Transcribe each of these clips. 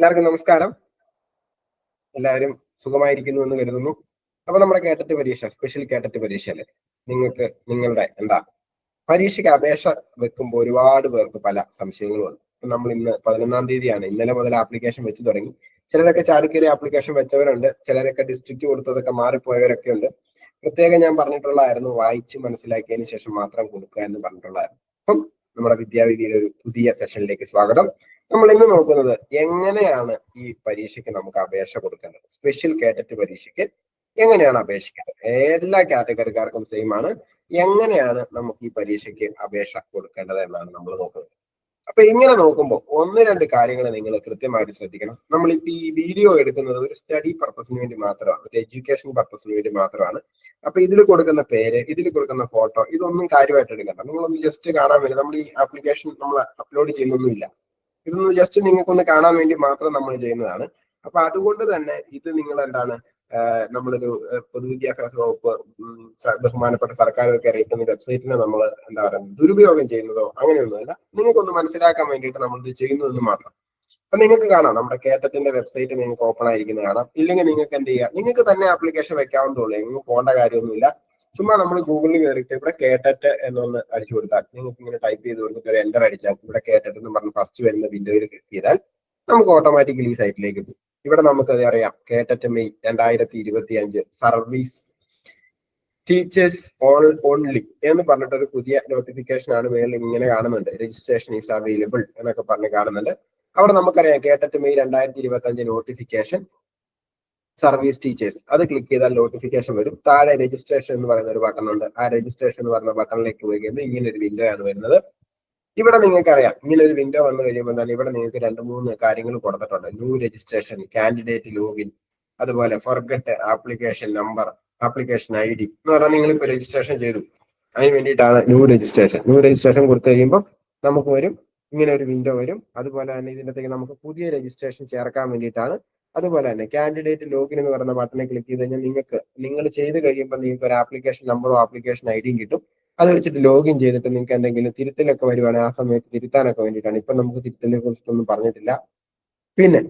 എല്ലാവർക്കും നമസ്കാരം. എല്ലാവരും സുഖമായിരിക്കുന്നു എന്ന് കരുതുന്നു. അപ്പൊ നമ്മുടെ കേട്ടറ്റ് പരീക്ഷ സ്പെഷ്യൽ കേട്ടറ്റ് പരീക്ഷയല്ലേ? നിങ്ങൾക്ക് നിങ്ങളുടെ എന്താ? പരീക്ഷയ്ക്ക് അപേക്ഷ വെക്കുമ്പോൾ ഒരുപാട് പേർക്ക് പല സംശയങ്ങളും ഉണ്ട് ഇപ്പൊ നമ്മൾ ഇന്ന് പതിനൊന്നാം തീയതിയാണ്. ഇന്നലെ മുതൽ ആപ്ലിക്കേഷൻ വെച്ച് തുടങ്ങി. ചിലരൊക്കെ ചാടിക്കേരി ആപ്ലിക്കേഷൻ വെച്ചവരുണ്ട്. ചിലരൊക്കെ ഡിസ്ട്രിക്ട് കൊടുത്തതൊക്കെ മാറിപ്പോയവരൊക്കെ ഉണ്ട്. പ്രത്യേകം ഞാൻ പറഞ്ഞിട്ടുള്ളതായിരുന്നു. വായിച്ച് മനസ്സിലാക്കിയതിന് ശേഷം മാത്രം കൊടുക്കുക എന്ന് പറഞ്ഞിട്ടുള്ളതായിരുന്നു. അപ്പം നമ്മുടെ വിദ്യാവിധിയുടെ ഒരു പുതിയ സെഷനിലേക്ക് സ്വാഗതം. നമ്മൾ ഇന്ന് നോക്കുന്നത് എങ്ങനെയാണ് ഈ പരീക്ഷയ്ക്ക് നമുക്ക് അപേക്ഷ കൊടുക്കേണ്ടത്? സ്പെഷ്യൽ കാറ്ററ്റ് പരീക്ഷയ്ക്ക് എങ്ങനെയാണ് അപേക്ഷിക്കേണ്ടത്? എല്ലാ കാറ്റഗറിക്കാർക്കും സെയിം ആണ്. എങ്ങനെയാണ് നമുക്ക് ഈ പരീക്ഷയ്ക്ക് അപേക്ഷ കൊടുക്കേണ്ടത് എന്നാണ് നമ്മൾ നോക്കുന്നത്. അപ്പൊ ഇങ്ങനെ നോക്കുമ്പോൾ ഒന്ന് രണ്ട് കാര്യങ്ങൾ നിങ്ങൾ കൃത്യമായിട്ട് ശ്രദ്ധിക്കണം. നമ്മളിപ്പോ ഈ വീഡിയോ എടുക്കുന്നത് ഒരു സ്റ്റഡി പർപ്പസിന് വേണ്ടി മാത്രമാണ്. ഒരു എഡ്യൂക്കേഷൻ പർപ്പസിന് വേണ്ടി മാത്രമാണ്. അപ്പൊ ഇതിൽ കൊടുക്കുന്ന പേര് ഇതിൽ കൊടുക്കുന്ന ഫോട്ടോ ഇതൊന്നും കാര്യമായിട്ട് എടുക്കണ്ട. നിങ്ങളൊന്ന് ജസ്റ്റ് കാണാൻ വേണ്ടി നമ്മൾ ഈ ആപ്ലിക്കേഷൻ നമ്മൾ അപ്ലോഡ് ചെയ്യുന്നൊന്നുമില്ല. ഇതൊന്ന് ജസ്റ്റ് നിങ്ങൾക്കൊന്ന് കാണാൻ വേണ്ടി മാത്രം നമ്മൾ ചെയ്യുന്നതാണ്. അപ്പൊ അതുകൊണ്ട് തന്നെ ഇത് നിങ്ങൾ എന്താണ് നമ്മളൊരു പൊതുവിദ്യാഭ്യാസ വകുപ്പ് ബഹുമാനപ്പെട്ട സർക്കാരൊക്കെ അറിയിക്കുന്ന വെബ്സൈറ്റിനെ നമ്മൾ എന്താ പറയുക ദുരുപയോഗം ചെയ്യുന്നതോ അങ്ങനെയൊന്നുമല്ല നിങ്ങൾക്കൊന്ന് മനസ്സിലാക്കാൻ വേണ്ടിയിട്ട് നമ്മൾ ഇത് ചെയ്യുന്നതെന്ന് മാത്രം. അപ്പൊ നിങ്ങൾക്ക് കാണാം നമ്മുടെ കേട്ടത്തിന്റെ വെബ്സൈറ്റ് നിങ്ങൾക്ക് ഓപ്പൺ ആയിരിക്കുന്നത് കാണാം. ഇല്ലെങ്കിൽ നിങ്ങൾക്ക് എന്ത് ചെയ്യാം നിങ്ങൾക്ക് തന്നെ ആപ്ലിക്കേഷൻ വെക്കാവുന്നതുള്ളൂ എങ്ങും പോകേണ്ട കാര്യമൊന്നുമില്ല. ചുമ്മാ നമ്മൾ ഗൂഗിളിൽ കയറിയിട്ട് ഇവിടെ കേട്ടറ്റ് എന്നൊന്ന് അടിച്ചു കൊടുത്താൽ നിങ്ങൾക്ക് ഇങ്ങനെ ടൈപ്പ് ചെയ്ത് കൊടുത്തിട്ട് ഒരു എന്റർ അടിച്ചാൽ ഇവിടെ കേട്ടറ്റ് എന്ന് പറഞ്ഞ് ഫസ്റ്റ് വരുന്ന വിൻഡോയിൽ ക്ലിക്ക് ചെയ്താൽ നമുക്ക് ഓട്ടോമാറ്റിക്കലി ഈ സൈറ്റിലേക്ക് പോകും. ഇവിടെ നമുക്കത് അറിയാം. കേട്ടറ്റ് മെയ് രണ്ടായിരത്തി ഇരുപത്തി അഞ്ച് സർവീസ് ടീച്ചേഴ്സ് ഓൺ ഓൺലി എന്ന് പറഞ്ഞിട്ട് ഒരു പുതിയ നോട്ടിഫിക്കേഷൻ ആണ് മേളിൽ ഇങ്ങനെ കാണുന്നുണ്ട്. രജിസ്ട്രേഷൻ ഈസ് അവൈലബിൾ എന്നൊക്കെ പറഞ്ഞ് കാണുന്നുണ്ട്. അവിടെ നമുക്കറിയാം കേട്ടറ്റ് മെയ് രണ്ടായിരത്തി ഇരുപത്തി അഞ്ച് നോട്ടിഫിക്കേഷൻ സർവീസ് ടീച്ചേഴ്സ്. അത് ക്ലിക്ക് ചെയ്താൽ നോട്ടിഫിക്കേഷൻ വരും. താഴെ രജിസ്ട്രേഷൻ എന്ന് പറയുന്ന ഒരു ബട്ടൺ ഉണ്ട്. ആ രജിസ്ട്രേഷൻ എന്ന് പറയുന്ന ബട്ടണിലേക്ക് പോയി കഴിഞ്ഞാൽ ഇങ്ങനെ ഒരു വിൻഡോ ആണ് വരുന്നത്. ഇവിടെ നിങ്ങൾക്ക് അറിയാം ഇങ്ങനെ ഒരു വിൻഡോ വന്നു കഴിയുമ്പോൾ തന്നെ ഇവിടെ നിങ്ങൾക്ക് രണ്ട് മൂന്ന് കാര്യങ്ങൾ കൊടുത്തിട്ടുണ്ട്. ന്യൂ രജിസ്ട്രേഷൻ കാൻഡിഡേറ്റ് ലോഗിൻ അതുപോലെ forgot application number application I D എന്ന് പറഞ്ഞാൽ നിങ്ങൾ ഇപ്പോൾ രജിസ്ട്രേഷൻ ചെയ്തു. അതിന് വേണ്ടിയിട്ടാണ് ന്യൂ രജിസ്ട്രേഷൻ ന്യൂ രജിസ്ട്രേഷൻ കൊടുത്തു കഴിയുമ്പോൾ നമുക്ക് വരും ഇങ്ങനെ ഒരു വിൻഡോ വരും. അതുപോലെ തന്നെ ഇതിനകത്തേക്ക് നമുക്ക് പുതിയ രജിസ്ട്രേഷൻ ചേർക്കാൻ വേണ്ടിയിട്ടാണ്. അതുപോലെ തന്നെ കാൻഡിഡേറ്റ് ലോഗിൻ എന്ന് പറയുന്ന ബട്ടണിൽ ക്ലിക്ക് ചെയ്ത് കഴിഞ്ഞാൽ നിങ്ങൾക്ക് നിങ്ങൾ ചെയ്ത് കഴിയുമ്പോൾ നിങ്ങൾക്ക് ഒരു ആപ്ലിക്കേഷൻ നമ്പറോ ആപ്ലിക്കേഷൻ ഐ ഡിയും കിട്ടും. അത് വെച്ചിട്ട് ലോഗിൻ ചെയ്തിട്ട് നിങ്ങൾക്ക് എന്തെങ്കിലും തിരുത്തലൊക്കെ വരുവാണെങ്കിൽ ആ സമയത്ത് തിരുത്താനൊക്കെ വേണ്ടിയിട്ടാണ്. ഇപ്പൊ നമുക്ക് തിരുത്തലിനെ കുറിച്ചിട്ടൊന്നും പറഞ്ഞിട്ടില്ല. പിന്നെ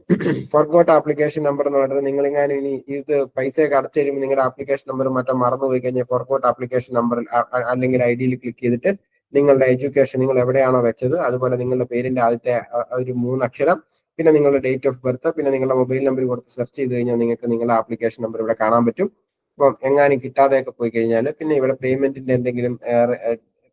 ഫോർഗോട്ട് ആപ്ലിക്കേഷൻ നമ്പർ എന്ന് പറയുന്നത് നിങ്ങൾ ഇങ്ങനെ ഇനി ഇത് പൈസയൊക്കെ അടച്ചു കഴിയുമ്പോൾ നിങ്ങളുടെ ആപ്ലിക്കേഷൻ നമ്പർ മറ്റോ മറന്നുപോയി കഴിഞ്ഞാൽ ഫോർഗോട്ട് ആപ്ലിക്കേഷൻ നമ്പറിൽ അല്ലെങ്കിൽ ഐ ഡിയിൽ ക്ലിക്ക് ചെയ്തിട്ട് നിങ്ങളുടെ എഡ്യൂക്കേഷൻ നിങ്ങൾ എവിടെയാണോ വെച്ചത് അതുപോലെ നിങ്ങളുടെ പേരിന്റെ ആദ്യത്തെ ഒരു മൂന്ന് അക്ഷരം പിന്നെ നിങ്ങളുടെ ഡേറ്റ് ഓഫ് ബർത്ത് പിന്നെ നിങ്ങളുടെ മൊബൈൽ നമ്പർ കൊടുത്ത് സെർച്ച് ചെയ്ത് കഴിഞ്ഞാൽ നിങ്ങൾക്ക് നിങ്ങളുടെ ആപ്ലിക്കേഷൻ നമ്പർ ഇവിടെ കാണാൻ പറ്റും. അപ്പം എങ്ങാനും കിട്ടാതെയൊക്കെ പോയി കഴിഞ്ഞാൽ പിന്നെ ഇവിടെ പേയ്മെന്റിന്റെ എന്തെങ്കിലും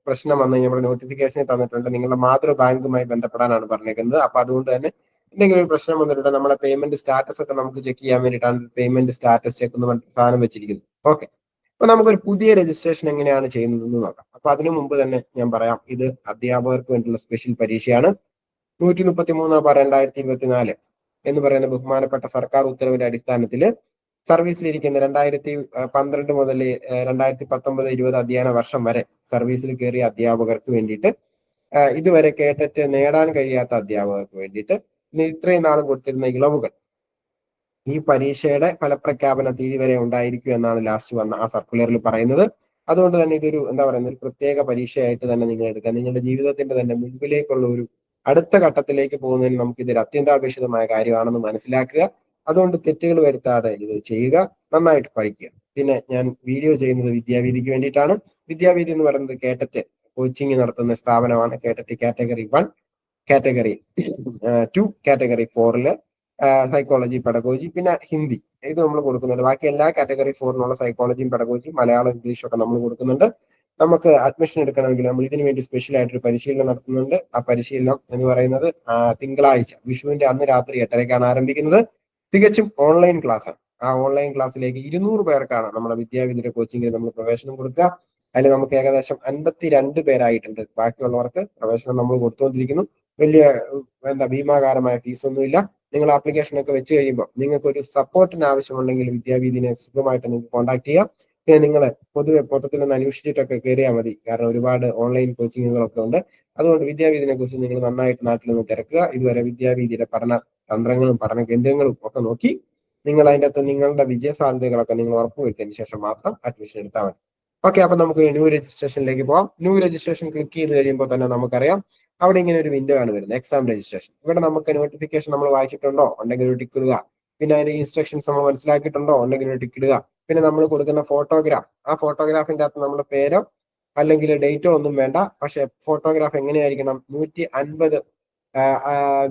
പ്രശ്നം വന്നു കഴിഞ്ഞാൽ നോട്ടിഫിക്കേഷൻ തന്നിട്ടുണ്ട്. നിങ്ങളുടെ മാതൃ ബാങ്കുമായി ബന്ധപ്പെടാനാണ് പറഞ്ഞേക്കുന്നത്. അപ്പൊ അതുകൊണ്ട് തന്നെ എന്തെങ്കിലും ഒരു പ്രശ്നം വന്നിട്ടുണ്ട് നമ്മുടെ പേയ്മെന്റ് സ്റ്റാറ്റസ് ഒക്കെ നമുക്ക് ചെക്ക് ചെയ്യാൻ വേണ്ടിയിട്ടാണ് പേയ്മെന്റ് സ്റ്റാറ്റസ് ചെക്ക് എന്ന് സാധനം വെച്ചിരിക്കുന്നത്. ഓക്കെ അപ്പൊ നമുക്കൊരു പുതിയ രജിസ്ട്രേഷൻ എങ്ങനെയാണ് ചെയ്യുന്നതെന്ന് നോക്കാം. അപ്പൊ അതിനു മുമ്പ് തന്നെ ഞാൻ പറയാം ഇത് അധ്യാപകർക്ക് വേണ്ടിയുള്ള സ്പെഷ്യൽ പരീക്ഷയാണ്. നൂറ്റി മുപ്പത്തി മൂന്ന് ബാർ രണ്ടായിരത്തി ഇരുപത്തിനാല് എന്ന് പറയുന്ന ബഹുമാനപ്പെട്ട സർക്കാർ ഉത്തരവിന്റെ അടിസ്ഥാനത്തിൽ സർവീസിലിരിക്കുന്ന രണ്ടായിരത്തി പന്ത്രണ്ട് മുതൽ രണ്ടായിരത്തി പത്തൊമ്പത് ഇരുപത് അധ്യയന വർഷം വരെ സർവീസിൽ കയറിയ അധ്യാപകർക്ക് വേണ്ടിയിട്ട് ഇതുവരെ കേട്ടിട്ട് നേടാൻ കഴിയാത്ത അധ്യാപകർക്ക് വേണ്ടിയിട്ട് ഇത്രയും നാളും കൊടുത്തിരുന്ന ഇളവുകൾ ഈ പരീക്ഷയുടെ ഫലപ്രഖ്യാപന തീയതി വരെ ഉണ്ടായിരിക്കും എന്നാണ് ലാസ്റ്റ് വന്ന ആ സർക്കുലറിൽ പറയുന്നത്. അതുകൊണ്ട് തന്നെ ഇതൊരു എന്താ പറയുന്നത് ഒരു പ്രത്യേക പരീക്ഷയായിട്ട് തന്നെ നിങ്ങൾ എടുക്കുക നിങ്ങളുടെ ജീവിതത്തിന്റെ തന്നെ മുൻപിലേക്കുള്ള ഒരു അടുത്ത ഘട്ടത്തിലേക്ക് പോകുന്നതിന് നമുക്ക് ഇതൊരു അത്യന്താപേക്ഷിതമായ കാര്യമാണെന്ന് മനസ്സിലാക്കുക. അതുകൊണ്ട് തെറ്റുകൾ വരുത്താതെ ഇത് ചെയ്യുക. നന്നായിട്ട് പഠിക്കുക. പിന്നെ ഞാൻ വീഡിയോ ചെയ്യുന്നത് വിദ്യാവീതിക്ക് വേണ്ടിയിട്ടാണ്. വിദ്യാവീതി എന്ന് പറയുന്നത് കേട്ടറ്റ് കോച്ചിങ് നടത്തുന്ന സ്ഥാപനമാണ്. KTET category one category two category ഫോറിൽ സൈക്കോളജി പെഡഗോജി പിന്നെ ഹിന്ദി. ഇത് നമ്മൾ കൊടുക്കുന്നുണ്ട്. ബാക്കി എല്ലാ കാറ്റഗറി ഫോറിനുള്ള സൈക്കോളജിയും പെഡഗോജിയും മലയാളം ഇംഗ്ലീഷും ഒക്കെ നമ്മൾ കൊടുക്കുന്നുണ്ട്. നമുക്ക് അഡ്മിഷൻ എടുക്കണമെങ്കിൽ നമ്മൾ ഇതിനു വേണ്ടി സ്പെഷ്യൽ ആയിട്ടൊരു പരിശീലനം നടത്തുന്നുണ്ട്. ആ പരിശീലനം എന്ന് പറയുന്നത് തിങ്കളാഴ്ച വിഷുവിന്റെ അന്ന് രാത്രി എട്ടരയ്ക്കാണ് ആരംഭിക്കുന്നത്. തികച്ചും ഓൺലൈൻ ക്ലാസ് ആണ്. ആ ഓൺലൈൻ ക്ലാസ്സിലേക്ക് ഇരുന്നൂറ് പേർക്കാണ് നമ്മുടെ വിദ്യാവിദ്യ കോച്ചിങ്ങിൽ നമ്മൾ പ്രവേശനം കൊടുക്കുക. അതിൽ നമുക്ക് ഏകദേശം അൻപത്തി രണ്ട് പേരായിട്ടുണ്ട്. ബാക്കിയുള്ളവർക്ക് പ്രവേശനം നമ്മൾ കൊടുത്തുകൊണ്ടിരിക്കുന്നു വലിയ എന്താ ഭീമാകാരമായ ഫീസൊന്നുമില്ല നിങ്ങൾ ആപ്ലിക്കേഷൻ ഒക്കെ വെച്ച് കഴിയുമ്പോൾ നിങ്ങൾക്ക് ഒരു സപ്പോർട്ടിന് ആവശ്യമുണ്ടെങ്കിൽ വിദ്യാവീതിനെ സുഖമായിട്ട് നിങ്ങൾക്ക് കോൺടാക്ട് ചെയ്യാം. പിന്നെ നിങ്ങൾ പൊതുവെ മൊത്തത്തിൽ ഒന്ന് അന്വേഷിച്ചിട്ടൊക്കെ കയറിയാൽ മതി. കാരണം ഒരുപാട് ഓൺലൈൻ കോച്ചിങ്ങുകളൊക്കെ ഉണ്ട്. അതുകൊണ്ട് വിദ്യാവീതിനെ കുറിച്ച് നിങ്ങൾ നന്നായിട്ട് നാട്ടിൽ നിന്ന് തിരക്കുക. ഇതുവരെ വിദ്യാവീതിയുടെ പഠന തന്ത്രങ്ങളും പഠന കേന്ദ്രങ്ങളും ഒക്കെ നോക്കി നിങ്ങൾ അതിന്റെ അകത്ത് നിങ്ങളുടെ വിജയ സാധ്യതകളൊക്കെ നിങ്ങൾ ഉറപ്പുവരുത്തിയതിന് ശേഷം മാത്രം അഡ്മിഷൻ എടുത്താൽ മതി. ഓക്കെ അപ്പൊ നമുക്ക് ന്യൂ രജിസ്ട്രേഷനിലേക്ക് പോകാം ന്യൂ രജിസ്ട്രേഷൻ ക്ലിക്ക് ചെയ്ത് കഴിയുമ്പോൾ തന്നെ നമുക്കറിയാം അവിടെ ഇങ്ങനെ ഒരു വിൻഡോ ആണ് വരുന്നത് എക്സാം രജിസ്ട്രേഷൻ ഇവിടെ നമുക്ക് നോട്ടിഫിക്കേഷൻ നമ്മൾ വായിച്ചിട്ടുണ്ടോ? ഉണ്ടെങ്കിൽ ഒരു ടിക്ക് ഇടുക. പിന്നെ അതിന്റെ ഇൻസ്ട്രക്ഷൻസ് നമ്മൾ മനസ്സിലാക്കിയിട്ടുണ്ടോ? ഉണ്ടെങ്കിൽ ഒരു ടിക്ക് ഇടുക. പിന്നെ നമ്മൾ കൊടുക്കുന്ന ഫോട്ടോഗ്രാഫ് ആ ഫോട്ടോഗ്രാഫിന്റെ അകത്ത് നമ്മുടെ പേരോ അല്ലെങ്കിൽ ഡേറ്റോ ഒന്നും വേണ്ട. പക്ഷെ ഫോട്ടോഗ്രാഫ് എങ്ങനെയായിരിക്കണം? നൂറ്റി അൻപത്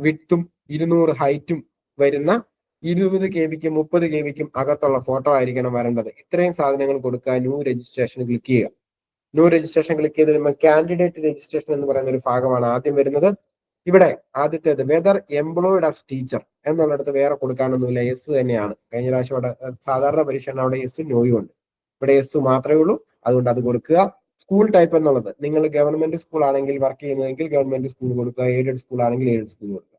വിട്ടും ഇരുന്നൂറ് ഹൈറ്റും വരുന്ന ഇരുപത് കെ ബിക്കും മുപ്പത് കെ ബിക്കും അകത്തുള്ള ഫോട്ടോ ആയിരിക്കണം വരേണ്ടത്. ഇത്രയും സാധനങ്ങൾ കൊടുക്കുക. ന്യൂ രജിസ്ട്രേഷൻ ക്ലിക്ക് ചെയ്യുക. ന്യൂ രജിസ്ട്രേഷൻ ക്ലിക്ക് ചെയ്ത് കഴിയുമ്പോൾ കാൻഡിഡേറ്റ് രജിസ്ട്രേഷൻ എന്ന് പറയുന്ന ഒരു ഭാഗമാണ് ആദ്യം വരുന്നത്. ഇവിടെ ആദ്യത്തേത് വെദർ എംപ്ലോയിഡ് ആസ് ടീച്ചർ എന്നുള്ളിടത്ത് വേറെ കൊടുക്കാനൊന്നുമില്ല. എസ് തന്നെയാണ്. കഴിഞ്ഞ പ്രാവശ്യം അവിടെ സാധാരണ പരീക്ഷയാണ് അവിടെ എസ് നോയും ഉണ്ട്. ഇവിടെ എസ് മാത്രമേ ഉള്ളൂ. അതുകൊണ്ട് അത് കൊടുക്കുക. സ്കൂൾ ടൈപ്പ് എന്നുള്ളത് നിങ്ങൾ ഗവൺമെന്റ് സ്കൂൾ ആണെങ്കിൽ വർക്ക് ചെയ്യുന്നതെങ്കിൽ ഗവൺമെന്റ് സ്കൂൾ കൊടുക്കുക. എയ്ഡഡ് സ്കൂൾ ആണെങ്കിൽ എയ്ഡഡ് സ്കൂൾ കൊടുക്കുക.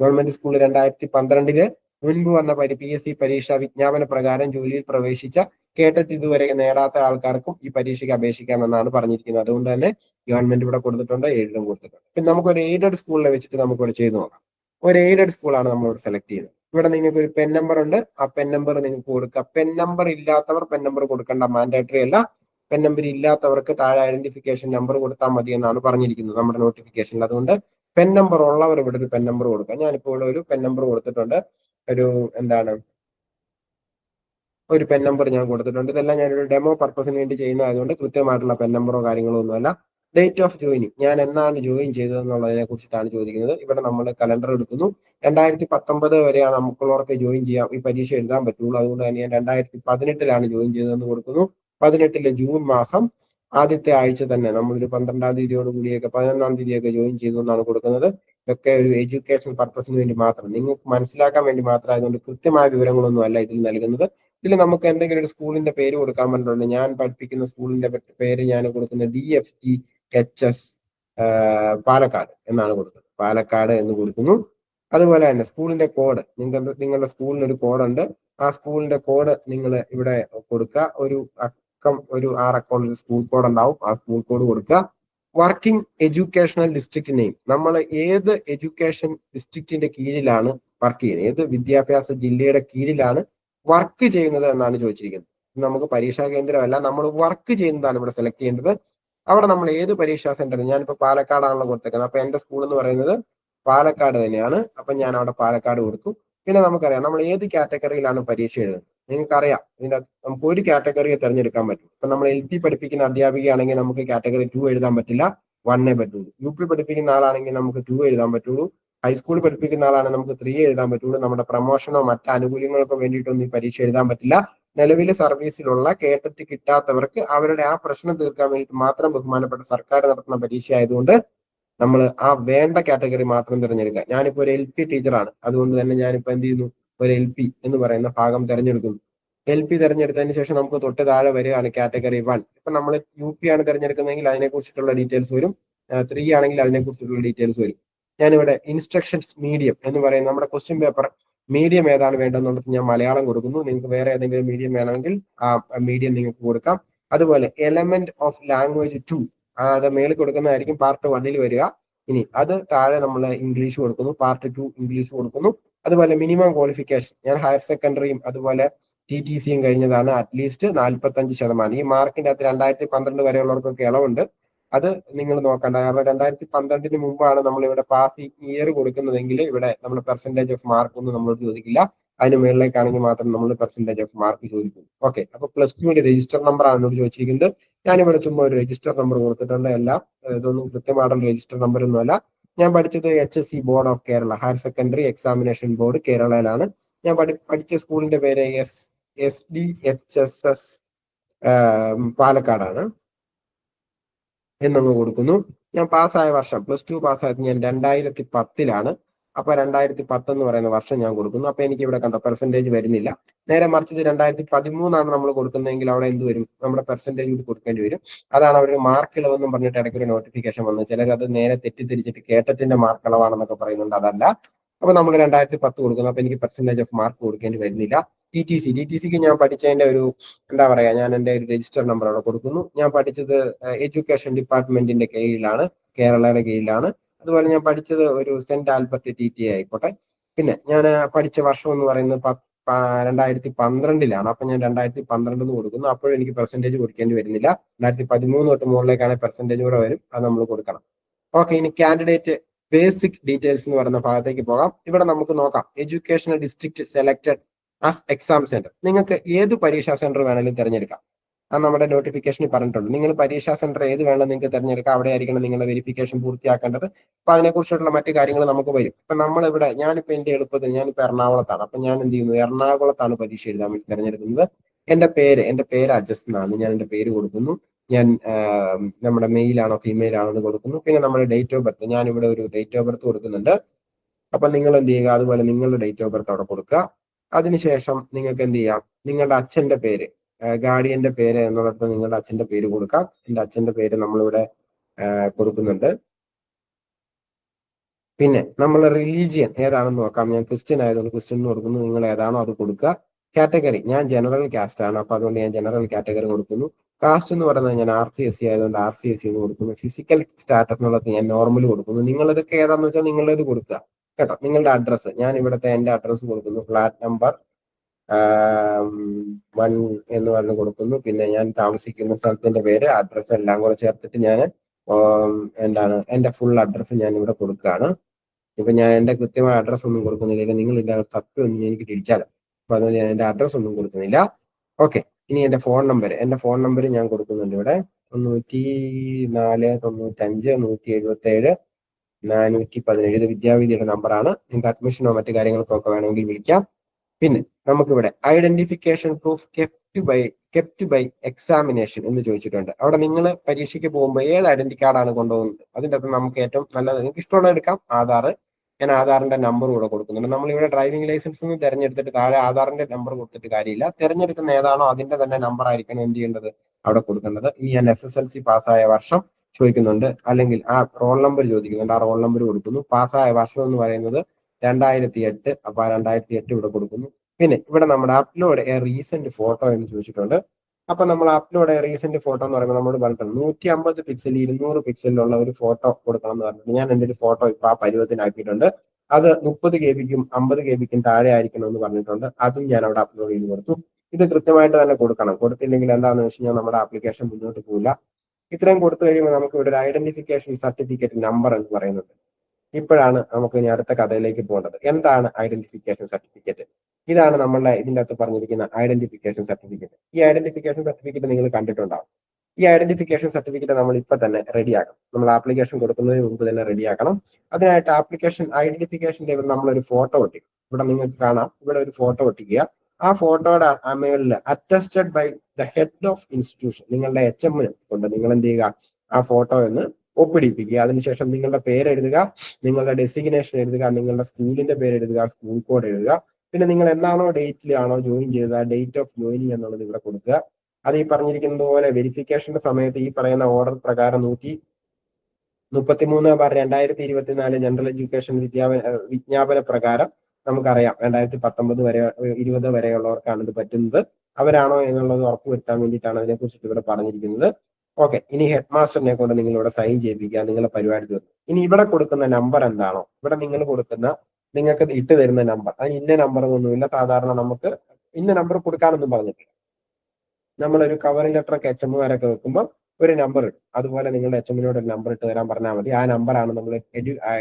ഗവൺമെന്റ് സ്കൂളിൽ രണ്ടായിരത്തി പന്ത്രണ്ടിൽ മുൻപ് വന്ന പരി പി എസ് സി പരീക്ഷ വിജ്ഞാപന പ്രകാരം ജോലിയിൽ പ്രവേശിച്ച കേട്ടിട്ട് ഇതുവരെ നേടാത്ത ആൾക്കാർക്കും ഈ പരീക്ഷയ്ക്ക് അപേക്ഷിക്കാമെന്നാണ് പറഞ്ഞിരിക്കുന്നത്. അതുകൊണ്ട് തന്നെ ഗവൺമെന്റ് ഇവിടെ കൊടുത്തിട്ടുണ്ട് എയ്ഡും കൊടുത്തിട്ടുണ്ട്. പിന്നെ നമുക്ക് ഒരു എയ്ഡഡ് സ്കൂളിനെ വെച്ചിട്ട് നമുക്ക് ഇവിടെ ചെയ്തു നോക്കാം. ഒരു എയ്ഡഡ് സ്കൂളാണ് നമ്മൾ ഇവിടെ സെലക്ട് ചെയ്യുന്നത്. ഇവിടെ നിങ്ങൾക്ക് ഒരു പെൻ നമ്പർ ഉണ്ട്. ആ പെൻ നമ്പർ നിങ്ങൾക്ക് കൊടുക്കുക പെൻ നമ്പർ ഇല്ലാത്തവർ പെൻ നമ്പർ കൊടുക്കേണ്ട. മാൻഡേറ്ററി അല്ല. പെൻ നമ്പർ ഇല്ലാത്തവർക്ക് താഴെ ഐഡന്റിഫിക്കേഷൻ നമ്പർ കൊടുത്താൽ മതി എന്നാണ് പറഞ്ഞിരിക്കുന്നത് നമ്മുടെ നോട്ടിഫിക്കേഷനിൽ അതുകൊണ്ട് പെൻ നമ്പർ ഉള്ളവർ ഇവിടെ ഒരു പെൻ നമ്പർ കൊടുക്കാം. ഞാനിപ്പോൾ ഇവിടെ ഒരു പെൻ നമ്പർ കൊടുത്തിട്ടുണ്ട്. ഒരു എന്താണ്? ഒരു പെൻ നമ്പർ ഞാൻ കൊടുത്തിട്ടുണ്ട്. ഇതെല്ലാം ഞാനൊരു ഡെമോ പർപ്പസിന് വേണ്ടി ചെയ്യുന്നതായതുകൊണ്ട് കൃത്യമായിട്ടുള്ള പെൻ നമ്പറോ കാര്യങ്ങളോ ഒന്നുമല്ല. ഡേറ്റ് ഓഫ് ജോയിനിങ് ഞാൻ എന്നാണ് ജോയിൻ ചെയ്തതെന്നുള്ളതിനെ കുറിച്ചിട്ടാണ് ചോദിക്കുന്നത്. ഇവിടെ നമ്മൾ കലണ്ടർ എടുക്കുന്നു. രണ്ടായിരത്തി പത്തൊമ്പത് വരെയാണ് നമുക്കുള്ളവർക്ക് ജോയിൻ ചെയ്യാം ഈ പരീക്ഷ എഴുതാൻ പറ്റുള്ളൂ. അതുകൊണ്ട് തന്നെ ഞാൻ രണ്ടായിരത്തി പതിനെട്ടിലാണ് ജോയിൻ ചെയ്തതെന്ന് കൊടുക്കുന്നു. പതിനെട്ടിലെ ജൂൺ മാസം. ആദ്യത്തെ ആഴ്ച തന്നെ നമ്മളൊരു പന്ത്രണ്ടാം തീയതിയോട് കൂടിയൊക്കെ പതിനൊന്നാം തീയതിയൊക്കെ ജോയിൻ ചെയ്തു എന്നാണ് കൊടുക്കുന്നത്. ഇതൊക്കെ ഒരു എഡ്യൂക്കേഷൻ പർപ്പസിന് വേണ്ടി മാത്രം. നിങ്ങൾക്ക് മനസ്സിലാക്കാൻ വേണ്ടി മാത്രം ആയതുകൊണ്ട് കൃത്യമായ വിവരങ്ങളൊന്നും അല്ല ഇതിൽ നൽകുന്നത്. ഇതിൽ നമുക്ക് എന്തെങ്കിലും ഒരു സ്കൂളിന്റെ പേര് കൊടുക്കാൻ പറ്റുന്നുണ്ട് ഞാൻ പഠിപ്പിക്കുന്ന സ്കൂളിന്റെ പേര് ഞാൻ കൊടുക്കുന്നത് D F G H S Palakkad എന്നാണ് കൊടുക്കുന്നത്. പാലക്കാട് എന്ന് കൊടുക്കുന്നു. അതുപോലെ തന്നെ സ്കൂളിന്റെ കോഡ്. നിങ്ങൾ നിങ്ങളുടെ സ്കൂളിന് ഒരു കോഡ് ഉണ്ട് ആ സ്കൂളിന്റെ കോഡ് നിങ്ങൾ ഇവിടെ കൊടുക്കുക. ഒരു അക്കം ഒരു ആർ അക്കൗണ്ടിൽ സ്കൂൾ കോഡ് ഉണ്ടാവും. ആ സ്കൂൾ കോഡ് കൊടുക്കുക. വർക്കിംഗ് എഡ്യൂക്കേഷണൽ ഡിസ്ട്രിക്ട് നെയിം നമ്മൾ ഏത് എഡ്യൂക്കേഷൻ ഡിസ്ട്രിക്റ്റിന്റെ കീഴിലാണ് വർക്ക് ചെയ്യുന്നത്? ഏത് വിദ്യാഭ്യാസ ജില്ലയുടെ കീഴിലാണ് വർക്ക് ചെയ്യുന്നത് എന്നാണ് ചോദിച്ചിരിക്കുന്നത്. നമുക്ക് പരീക്ഷാ കേന്ദ്രമല്ല. നമ്മൾ വർക്ക് ചെയ്യുന്നതാണ് ഇവിടെ സെലക്ട് ചെയ്യേണ്ടത്. അവിടെ നമ്മൾ ഏത് പരീക്ഷാ സെന്റർ ഞാനിപ്പോ പാലക്കാടാണല്ലോ കൊടുത്തേക്കുന്നത്. അപ്പൊ എന്റെ സ്കൂൾ എന്ന് പറയുന്നത് പാലക്കാട് തന്നെയാണ്. അപ്പൊ ഞാൻ അവിടെ പാലക്കാട് കൊടുത്തു പിന്നെ നമുക്കറിയാം നമ്മൾ ഏത് കാറ്റഗറിയിലാണ് പരീക്ഷ എഴുതുന്നത്? നിങ്ങൾക്കറിയാം. ഇതിന്റെ നമുക്ക് ഒരു കാറ്റഗറിയെ തിരഞ്ഞെടുക്കാൻ പറ്റും. ഇപ്പൊ നമ്മൾ എൽ പി പഠിപ്പിക്കുന്ന അധ്യാപികയാണെങ്കിൽ നമുക്ക് കാറ്റഗറി ടു എഴുതാൻ പറ്റില്ല. വണ്ണേ പറ്റുള്ളൂ. യു പി പഠിപ്പിക്കുന്ന ആളാണെങ്കിൽ നമുക്ക് ടു എഴുതാൻ പറ്റുള്ളൂ. ഹൈസ്കൂളിൽ പഠിപ്പിക്കുന്ന ആളാണെങ്കിൽ നമുക്ക് ത്രീ എഴുതാൻ പറ്റുള്ളൂ. നമ്മുടെ പ്രൊമോഷനോ മറ്റ് ആനുകൂല്യങ്ങൾക്കോ വേണ്ടിയിട്ടൊന്നും ഈ പരീക്ഷ എഴുതാൻ പറ്റില്ല. നിലവിലെ സർവീസിലുള്ള കേട്ടിട്ട് കിട്ടാത്തവർക്ക് അവരുടെ ആ പ്രശ്നം തീർക്കാൻ വേണ്ടിയിട്ട് മാത്രം ബഹുമാനപ്പെട്ട സർക്കാർ നടത്തുന്ന പരീക്ഷ ആയതുകൊണ്ട് നമ്മൾ ആ വേണ്ട കാറ്റഗറി മാത്രം തിരഞ്ഞെടുക്കുക. ഞാനിപ്പോ ഒരു എൽ പി ടീച്ചറാണ് അതുകൊണ്ട് തന്നെ ഞാനിപ്പോ എന്ത് ചെയ്യുന്നു? ഒരു എൽ പി എന്ന് പറയുന്ന ഭാഗം തിരഞ്ഞെടുക്കുന്നു. എൽ പി തിരഞ്ഞെടുത്തതിന് ശേഷം നമുക്ക് തൊട്ട് താഴെ വരികയാണ് കാറ്റഗറി വൺ ഇപ്പൊ നമ്മൾ യു പി ആണ് തിരഞ്ഞെടുക്കുന്നതെങ്കിൽ അതിനെ കുറിച്ചിട്ടുള്ള ഡീറ്റെയിൽസ് വരും ത്രീ ആണെങ്കിൽ അതിനെ കുറിച്ചിട്ടുള്ള ഡീറ്റെയിൽസ് വരും. ഞാനിവിടെ ഇൻസ്ട്രക്ഷൻസ് മീഡിയം എന്ന് പറയുന്ന നമ്മുടെ ക്വസ്റ്റ്യൻ പേപ്പർ മീഡിയം ഏതാണ് വേണ്ടതെന്നുള്ളത് ഞാൻ മലയാളം കൊടുക്കുന്നു. നിങ്ങൾക്ക് വേറെ ഏതെങ്കിലും മീഡിയം വേണമെങ്കിൽ ആ മീഡിയം നിങ്ങൾക്ക് കൊടുക്കാം. അതുപോലെ എലമെന്റ് ഓഫ് ലാംഗ്വേജ് ടു അത് മേളിൽ കൊടുക്കുന്നതായിരിക്കും പാർട്ട് വണ്ണിൽ വരിക. ഇനി അത് താഴെ നമ്മൾ ഇംഗ്ലീഷ് കൊടുക്കുന്നു. പാർട്ട് ടു ഇംഗ്ലീഷ് കൊടുക്കുന്നു. അതുപോലെ മിനിമം ക്വാളിഫിക്കേഷൻ ഞാൻ ഹയർ സെക്കൻഡറിയും അതുപോലെ ടി ടി സിയും കഴിഞ്ഞതാണ് അറ്റ്ലീസ്റ്റ് നാൽപ്പത്തഞ്ച് ശതമാനം. ഈ മാർക്കിന്റെ അകത്ത് രണ്ടായിരത്തി പന്ത്രണ്ട് വരെയുള്ളവർക്കൊക്കെ ഇളവുണ്ട്. അത് നിങ്ങൾ നോക്കണ്ട. കാരണം രണ്ടായിരത്തി പന്ത്രണ്ടിന് മുമ്പാണ് നമ്മൾ ഇവിടെ പാസ് ഇയർ കൊടുക്കുന്നതെങ്കിൽ ഇവിടെ നമ്മൾ പെർസെന്റേജ് ഓഫ് മാർക്ക് ഒന്നും നമ്മൾ ചോദിക്കില്ല. അതിന് മുകളിലേക്കാണെങ്കിൽ മാത്രം നമ്മൾ പെർസെന്റേജ് ഓഫ് മാർക്ക് ചോദിക്കും. ഓക്കെ അപ്പൊ പ്ലസ് ടുവിന്റെ രജിസ്റ്റർ നമ്പർ ആണ് എന്നോട് ചോദിച്ചിരിക്കുന്നത്. ഞാനിവിടെ ചുമ്മാ ഒരു രജിസ്റ്റർ നമ്പർ കൊടുത്തിട്ടുണ്ട്. എല്ലാം ഇതൊന്നും കൃത്യമായിട്ടുള്ള രജിസ്റ്റർ നമ്പർ ഒന്നുമല്ല. ഞാൻ പഠിച്ചത് H S C board of Kerala higher secondary examination board കേരളയിലാണ് ഞാൻ പഠി പഠിച്ച സ്കൂളിന്റെ പേര് S S D H S S പാലക്കാടാണ്. എന്നങ്ങ് കൊടുക്കുന്നു. ഞാൻ പാസ്സായ വർഷം പ്ലസ് ടു പാസ്സായത് ഞാൻ രണ്ടായിരത്തി പത്തിലാണ്. അപ്പൊ രണ്ടായിരത്തി പത്ത് എന്ന് പറയുന്ന വർഷം ഞാൻ കൊടുക്കുന്നു. അപ്പൊ എനിക്ക് ഇവിടെ കണ്ടോ പെർസെന്റേജ് വരുന്നില്ല. നേരെ മറിച്ച് ഇത് രണ്ടായിരത്തി പതിമൂന്നാണ് നമ്മൾ കൊടുക്കുന്നതെങ്കിൽ അവിടെ എന്ത് വരും? നമ്മുടെ പെർസെന്റേജ് കൂടി കൊടുക്കേണ്ടി വരും. അതാണ് അവർ മാർക്ക് ഇളവെന്നും പറഞ്ഞിട്ട് ഇടയ്ക്ക് ഒരു നോട്ടിഫിക്കേഷൻ വന്നത്. ചിലർ അത് നേരെ തെറ്റിദ്ധരിച്ചിട്ട് കേട്ടത്തിന്റെ മാർക്ക് ഇളവാണെന്നൊക്കെ പറയുന്നുണ്ട്. അതല്ല. അപ്പൊ നമ്മൾ രണ്ടായിരത്തി പത്ത് കൊടുക്കുന്നു. അപ്പൊ എനിക്ക് പെർസെന്റേജ് ഓഫ് മാർക്ക് കൊടുക്കേണ്ടി വരുന്നില്ല. T T C T T സിക്ക് ഞാൻ പഠിച്ചതിന്റെ ഒരു എന്താ പറയാ ഞാൻ എന്റെ ഒരു രജിസ്റ്റർ നമ്പർ അവിടെ കൊടുക്കുന്നു. ഞാൻ പഠിച്ചത് എഡ്യൂക്കേഷൻ ഡിപ്പാർട്ട്മെന്റിന്റെ കീഴിലാണ്. കേരളയുടെ കീഴിലാണ്. അതുപോലെ ഞാൻ പഠിച്ചത് ഒരു സെന്റ് ആൽബർട്ട് ടി ടി ആയിക്കോട്ടെ. പിന്നെ ഞാൻ പഠിച്ച വർഷം എന്ന് പറയുന്നത് രണ്ടായിരത്തി പന്ത്രണ്ടിലാണ് അപ്പൊ ഞാൻ രണ്ടായിരത്തി പന്ത്രണ്ട് എന്ന് കൊടുക്കുന്നു. അപ്പോഴും എനിക്ക് പെർസെന്റേജ് കൊടുക്കേണ്ടി വരുന്നില്ല. രണ്ടായിരത്തി പതിമൂന്ന് തൊട്ട് മുകളിലേക്കാണ് പെർസെന്റേജ് കൂടെ വരും. അത് നമ്മൾ കൊടുക്കണം. ഓക്കെ ഇനി കാൻഡിഡേറ്റ് ബേസിക് ഡീറ്റെയിൽസ് എന്ന് പറയുന്ന ഭാഗത്തേക്ക് പോകാം. ഇവിടെ നമുക്ക് നോക്കാം. Educational district selected as exam center നിങ്ങൾക്ക് ഏത് പരീക്ഷാ സെന്റർ വേണമെങ്കിലും തിരഞ്ഞെടുക്കാം. അത് നമ്മുടെ നോട്ടിഫിക്കേഷനിൽ പറഞ്ഞിട്ടുണ്ട്. നിങ്ങൾ പരീക്ഷാ സെന്റർ ഏത് വേണം നിങ്ങൾക്ക് തിരഞ്ഞെടുക്കാം. അവിടെ ആയിരിക്കണം നിങ്ങളുടെ വെരിഫിക്കേഷൻ പൂർത്തിയാക്കേണ്ടത്. അപ്പൊ അതിനെക്കുറിച്ചുള്ള മറ്റു കാര്യങ്ങൾ നമുക്ക് വരും. ഇപ്പൊ നമ്മളിവിടെ ഞാനിപ്പോ എന്റെ എളുപ്പത്തിൽ ഞാനിപ്പോ എറണാകുളത്താണ്. അപ്പൊ ഞാൻ എന്ത് ചെയ്യുന്നു? എറണാകുളത്താണ് പരീക്ഷ എഴുതാൻ വേണ്ടി തിരഞ്ഞെടുക്കുന്നത്. എന്റെ പേര് എന്റെ പേര് അജസ് എന്നാണ്. ഞാൻ എന്റെ പേര് കൊടുക്കുന്നു. ഞാൻ നമ്മുടെ മെയിൽ ആണോ ഫീമെയിൽ ആണോ എന്ന് കൊടുക്കുന്നു. പിന്നെ നമ്മുടെ ഡേറ്റ് ഓഫ് ബർത്ത് ഞാൻ ഇവിടെ ഒരു ഡേറ്റ് ഓഫ് ബർത്ത് കൊടുക്കുന്നുണ്ട്. അപ്പൊ നിങ്ങൾ എന്ത് ചെയ്യുക? അതുപോലെ നിങ്ങളുടെ ഡേറ്റ് ഓഫ് ബർത്ത് അവിടെ കൊടുക്കുക. അതിനുശേഷം നിങ്ങൾക്ക് എന്ത് ചെയ്യാം? നിങ്ങളുടെ അച്ഛന്റെ പേര് ഗാർഡിയന്റെ പേര് എന്നുള്ളത് നിങ്ങളുടെ അച്ഛന്റെ പേര് കൊടുക്കാം. എന്റെ അച്ഛന്റെ പേര് നമ്മളിവിടെ കൊടുക്കുന്നുണ്ട്. പിന്നെ നമ്മൾ റിലീജിയൻ ഏതാണെന്ന് നോക്കാം. ഞാൻ ക്രിസ്ത്യൻ ആയതുകൊണ്ട് ക്രിസ്ത്യൻ എന്ന് കൊടുക്കുന്നു. നിങ്ങൾ ഏതാണോ അത് കൊടുക്കുക. കാറ്റഗറി ഞാൻ ജനറൽ കാസ്റ്റ് ആണ്. അപ്പൊ അതുകൊണ്ട് ഞാൻ ജനറൽ കാറ്റഗറി കൊടുക്കുന്നു. കാസ്റ്റ് എന്ന് പറയുന്നത് ഞാൻ ആർ സി എസ് സി ആയതുകൊണ്ട് ആർ സി എസ് സി എന്ന് കൊടുക്കുന്നു. ഫിസിക്കൽ സ്റ്റാറ്റസ് എന്നുള്ളത് ഞാൻ നോർമൽ കൊടുക്കുന്നു. നിങ്ങൾ ഇതൊക്കെ ഏതാന്ന് വെച്ചാൽ നിങ്ങളിത് കൊടുക്കുക. കേട്ടോ? നിങ്ങളുടെ അഡ്രസ്സ് ഞാൻ ഇവിടുത്തെ എന്റെ അഡ്രസ്സ് കൊടുക്കുന്നു. ഫ്ലാറ്റ് നമ്പർ വൺ എന്ന് പറഞ്ഞ് കൊടുക്കുന്നു. പിന്നെ ഞാൻ താമസിക്കുന്ന സ്ഥലത്തിന്റെ പേര് അഡ്രസ്സ് എല്ലാം കൂടെ ചേർത്തിട്ട് ഞാൻ എന്താണ് എന്റെ ഫുൾ അഡ്രസ്സ് ഞാൻ ഇവിടെ കൊടുക്കുകയാണ്. ഇപ്പൊ ഞാൻ എന്റെ കൃത്യമായ അഡ്രസ്സ് ഒന്നും കൊടുക്കുന്നില്ല. നിങ്ങൾ ഇതിന്റെ തപ്പി ഒന്നും എനിക്ക് തിരിച്ചാലും. അപ്പൊ അതുകൊണ്ട് ഞാൻ എന്റെ അഡ്രസ്സ് ഒന്നും കൊടുക്കുന്നില്ല. ഓക്കെ ഇനി എന്റെ ഫോൺ നമ്പർ എന്റെ ഫോൺ നമ്പർ ഞാൻ കൊടുക്കുന്നുണ്ട് ഇവിടെ. തൊണ്ണൂറ്റി നാല് തൊണ്ണൂറ്റഞ്ച് നൂറ്റി എഴുപത്തി ഏഴ് നാനൂറ്റി പതിനേഴ് ഇത് വിദ്യാവിധിയുടെ നമ്പറാണ് നിങ്ങൾക്ക് അഡ്മിഷനോ മറ്റു കാര്യങ്ങൾക്കോ ഒക്കെ വേണമെങ്കിൽ വിളിക്കാം. പിന്നെ നമുക്കിവിടെ identification proof kept by kept by examination എന്ന് ചോദിച്ചിട്ടുണ്ട്. അവിടെ നിങ്ങൾ പരീക്ഷയ്ക്ക് പോകുമ്പോൾ ഏത് ഐഡന്റി കാർഡാണ് കൊണ്ടുപോകുന്നത്? അതിന്റെ അകത്ത് നമുക്ക് ഏറ്റവും നല്ലത് നിങ്ങൾക്ക് ഇഷ്ടമുള്ള എടുക്കാം. ആധാർ. ഞാൻ ആധാറിന്റെ നമ്പർ കൂടെ കൊടുക്കുന്നുണ്ട്. നമ്മൾ ഇവിടെ ഡ്രൈവിംഗ് ലൈസൻസ് നിന്ന് തിരഞ്ഞെടുത്തിട്ട് താഴെ ആധാറിന്റെ നമ്പർ കൊടുത്തിട്ട് കാര്യമില്ല. തിരഞ്ഞെടുക്കുന്ന ഏതാണോ അതിന്റെ തന്നെ നമ്പർ ആയിരിക്കണം എന്ത് ചെയ്യേണ്ടത്? അവിടെ കൊടുക്കേണ്ടത്. ഇനി ഞാൻ എസ് എസ് എൽ സി പാസ്സായ വർഷം ചോദിക്കുന്നുണ്ട്. അല്ലെങ്കിൽ ആ റോൾ നമ്പർ ചോദിക്കുന്നുണ്ട്. ആ റോൾ നമ്പർ കൊടുക്കുന്നു. പാസ്സായ വർഷം എന്ന് പറയുന്നത് രണ്ടായിരത്തി എട്ട്. അപ്പൊ ആ രണ്ടായിരത്തി എട്ട് ഇവിടെ കൊടുക്കുന്നു. പിന്നെ ഇവിടെ നമ്മുടെ അപ്ലോഡ് എ റീസെന്റ് ഫോട്ടോ എന്ന് ചോദിച്ചിട്ടുണ്ട്. അപ്പൊ നമ്മൾ അപ്ലോഡ് എ റീസെന്റ് ഫോട്ടോ എന്ന് പറയുമ്പോൾ നമ്മൾ പറഞ്ഞിട്ടുണ്ട് നൂറ്റി അമ്പത് പിക്സൽ ഇരുന്നൂറ് പിക്സലിലുള്ള ഒരു ഫോട്ടോ കൊടുക്കണം എന്ന് പറഞ്ഞിട്ട് ഞാൻ എന്റെ ഒരു ഫോട്ടോ ഇപ്പൊ ആ പരുവത്തിനാക്കിയിട്ടുണ്ട്. അത് മുപ്പത് കെ ബിക്കും അമ്പത് കെ ബിക്കും താഴെ ആയിരിക്കണം എന്ന് പറഞ്ഞിട്ടുണ്ട്. അതും ഞാൻ അവിടെ അപ്ലോഡ് ചെയ്ത് കൊടുത്തു. ഇത് കൃത്യമായിട്ട് തന്നെ കൊടുക്കണം. കൊടുത്തില്ലെങ്കിൽ എന്താണെന്ന് വെച്ച് കഴിഞ്ഞാൽ നമ്മുടെ ആപ്ലിക്കേഷൻ മുന്നോട്ട് പോകില്ല ഇത്രയും കൊടുത്തു കഴിയുമ്പോൾ നമുക്ക് ഇവിടെ ഒരു ഐഡന്റിഫിക്കേഷൻ സർട്ടിഫിക്കറ്റ് നമ്പർ എന്ന് പറയുന്നത് ഇപ്പോഴാണ് നമുക്ക് ഇനി അടുത്ത കഥയിലേക്ക് പോകേണ്ടത്. എന്താണ് ഐഡന്റിഫിക്കേഷൻ സർട്ടിഫിക്കറ്റ് ഇതാണ് നമ്മളുടെ ഇതിന്റെ അകത്ത് പറഞ്ഞിരിക്കുന്ന ഐഡന്റിഫിക്കേഷൻ സർട്ടിഫിക്കറ്റ് ഈ ഐഡന്റിഫിക്കേഷൻ സർട്ടിഫിക്കറ്റ് നിങ്ങൾ കണ്ടിട്ടുണ്ടാവും. ഈ ഐഡന്റിഫിക്കേഷൻ സർട്ടിഫിക്കറ്റ് നമ്മൾ ഇപ്പൊ തന്നെ റെഡിയാക്കണം നമ്മൾ ആപ്ലിക്കേഷൻ കൊടുക്കുന്നതിന് മുമ്പ് തന്നെ റെഡിയാക്കണം അതിനായിട്ട് ആപ്ലിക്കേഷൻ ഐഡന്റിഫിക്കേഷന്റെ ഒരു ഫോട്ടോ ഒട്ടിക്കും. ഇവിടെ നിങ്ങൾക്ക് കാണാം. ഇവിടെ ഒരു ഫോട്ടോ ഒട്ടിക്കുക. ആ ഫോട്ടോയുടെ മേളിൽ attested by the head of institution നിങ്ങളുടെ എച്ച് എമ്മിന് കൊണ്ട് നിങ്ങൾ എന്ത് ചെയ്യുക? ആ ഫോട്ടോ എന്ന് ഒപ്പിടിപ്പിക്കുക. അതിനുശേഷം നിങ്ങളുടെ പേര് എഴുതുക നിങ്ങളുടെ ഡെസിഗ്നേഷൻ എഴുതുക നിങ്ങളുടെ സ്കൂളിന്റെ പേര് എഴുതുക സ്കൂൾ കോഡ് എഴുതുക. പിന്നെ നിങ്ങൾ എന്നാണോ ഡേറ്റിലാണോ ജോയിൻ ചെയ്തത് ഡേറ്റ് ഓഫ് ജോയിനിങ് എന്നുള്ളത് ഇവിടെ കൊടുക്കുക. അത് ഈ പറഞ്ഞിരിക്കുന്നത് പോലെ വെരിഫിക്കേഷന്റെ സമയത്ത് ഈ പറയുന്ന ഓർഡർ പ്രകാരം നൂറ്റി മുപ്പത്തിമൂന്ന് ബാർ രണ്ടായിരത്തി ഇരുപത്തിനാല് ജനറൽ എഡ്യൂക്കേഷൻ വിദ്യാപന വിജ്ഞാപന പ്രകാരം നമുക്കറിയാം. രണ്ടായിരത്തി പത്തൊമ്പത് വരെ ഇരുപത് വരെയുള്ളവർക്കാണ് ഇത് പറ്റുന്നത്. അവരാണോ എന്നുള്ളത് ഉറപ്പുവരുത്താൻ വേണ്ടിയിട്ടാണ് അതിനെക്കുറിച്ചിട്ട് ഇവിടെ പറഞ്ഞിരിക്കുന്നത്. ഓക്കെ ഇനി ഹെഡ് മാസ്റ്ററിനെ കൊണ്ട് നിങ്ങൾ ഇവിടെ സൈൻ ചെയ്യിപ്പിക്കുക നിങ്ങളുടെ പരിപാടി തീർന്നു ഇനി ഇവിടെ കൊടുക്കുന്ന നമ്പർ എന്താണോ ഇവിടെ നിങ്ങൾ കൊടുക്കുന്ന നിങ്ങൾക്ക് ഇട്ട് തരുന്ന നമ്പർ അതിന് ഇന്ന നമ്പർ ഒന്നുമില്ല സാധാരണ നമുക്ക് ഇന്ന നമ്പർ കൊടുക്കാനൊന്നും പറഞ്ഞിട്ടില്ല. നമ്മളൊരു കവറിംഗ് ലെറ്റർ ഒക്കെ എച്ച് എമ്മുകാരൊക്കെ വെക്കുമ്പോൾ ഒരു നമ്പർ ഇടും. അതുപോലെ നിങ്ങളുടെ എച്ച് എമ്മിനോട് ഒരു നമ്പർ ഇട്ട് തരാൻ പറഞ്ഞാൽ മതി. ആ നമ്പറാണ് നമ്മൾ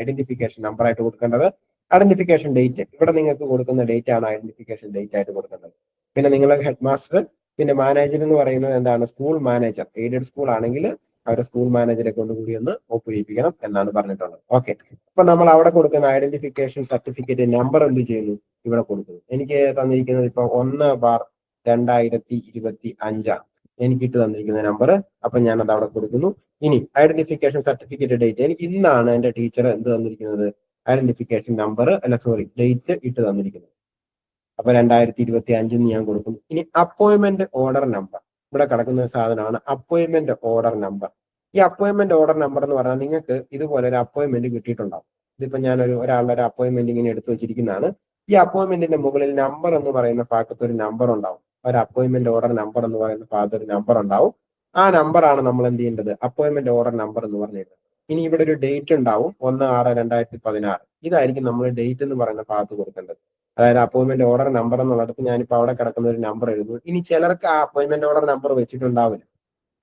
ഐഡന്റിഫിക്കേഷൻ നമ്പർ ആയിട്ട് കൊടുക്കേണ്ടത്. ഐഡന്റിഫിക്കേഷൻ ഡേറ്റ് ഇവിടെ നിങ്ങൾക്ക് കൊടുക്കുന്ന ഡേറ്റ് ആണ് ഐഡന്റിഫിക്കേഷൻ ഡേറ്റ് ആയിട്ട് കൊടുക്കേണ്ടത്. പിന്നെ നിങ്ങളുടെ ഹെഡ് മാസ്റ്റർ പിന്നെ മാനേജർ എന്ന് പറയുന്നത് എന്താണ്? സ്കൂൾ മാനേജർ എയ്ഡഡ് സ്കൂൾ ആണെങ്കിൽ അവരുടെ സ്കൂൾ മാനേജറെ കൊണ്ട് കൂടി ഒന്ന് ഒപ്പിടിപ്പിക്കണം എന്നാണ് പറഞ്ഞിട്ടുള്ളത്. ഓക്കെ അപ്പൊ നമ്മൾ അവിടെ കൊടുക്കുന്ന ഐഡന്റിഫിക്കേഷൻ സർട്ടിഫിക്കറ്റ് നമ്പർ എന്ത് ചെയ്യുന്നു? ഇവിടെ കൊടുക്കുന്നു. എനിക്ക് തന്നിരിക്കുന്നത് ഇപ്പൊ ഒന്ന് ബാർ രണ്ടായിരത്തി ഇരുപത്തി അഞ്ചാണ് എനിക്ക് ഇട്ട് തന്നിരിക്കുന്ന നമ്പർ അപ്പൊ ഞാൻ അത് അവിടെ കൊടുക്കുന്നു. ഇനി ഐഡന്റിഫിക്കേഷൻ സർട്ടിഫിക്കറ്റ് ഡേറ്റ് എനിക്ക് ഇന്നാണ് എന്റെ ടീച്ചർ എന്ത് തന്നിരിക്കുന്നത്? ഐഡന്റിഫിക്കേഷൻ നമ്പർ അല്ല സോറി ഡേറ്റ് ഇട്ട് തന്നിരിക്കുന്നത്. അപ്പൊ രണ്ടായിരത്തി ഇരുപത്തി അഞ്ചിന് ഞാൻ കൊടുക്കും ഇനി അപ്പോയിന്റ്മെന്റ് ഓർഡർ നമ്പർ ഇവിടെ കിടക്കുന്ന സാധനമാണ് അപ്പോയിന്റ്മെന്റ് ഓർഡർ നമ്പർ ഈ അപ്പോയിന്റ്മെന്റ് ഓർഡർ നമ്പർ എന്ന് പറഞ്ഞാൽ നിങ്ങൾക്ക് ഇതുപോലെ ഒരു അപ്പോയിന്റ്മെന്റ് കിട്ടിയിട്ടുണ്ടാവും. ഇതിപ്പോ ഞാനൊരു ഒരാളുടെ ഒരു അപ്പോയിന്റ്മെന്റ് ഇങ്ങനെ എടുത്തു വെച്ചിരിക്കുന്നതാണ്. ഈ അപ്പോയിന്റ്മെന്റിന്റെ മുകളിൽ നമ്പർ എന്ന് പറയുന്ന ഭാഗത്ത് ഒരു നമ്പർ ഉണ്ടാവും. ഒരു അപ്പോയിന്റ്മെന്റ് ഓർഡർ നമ്പർ എന്ന് പറയുന്ന ഭാഗത്ത് ഒരു നമ്പർ ഉണ്ടാവും. ആ നമ്പർ ആണ് നമ്മൾ എന്ത് ചെയ്യേണ്ടത്? അപ്പോയിന്റ്മെന്റ് ഓർഡർ നമ്പർ എന്ന് പറഞ്ഞിട്ട് ഇനി ഇവിടെ ഒരു ഡേറ്റ് ഉണ്ടാവും. ഒന്ന് ആറ് രണ്ടായിരത്തി പതിനാറ് ഇതായിരിക്കും നമ്മൾ ഡേറ്റ് എന്ന് പറയുന്ന ഭാഗത്ത് കൊടുക്കേണ്ടത്. അതായത് അപ്പോയിന്റ്മെന്റ് ഓർഡർ നമ്പർ എന്നുള്ളിടത്ത് ഞാനിപ്പോ അവിടെ കിടക്കുന്ന ഒരു നമ്പർ എഴുതുന്നു. ഇനി ചിലർക്ക് ആ അപ്പോയിന്റ്മെന്റ് ഓർഡർ നമ്പർ വെച്ചിട്ടുണ്ടാവില്ല.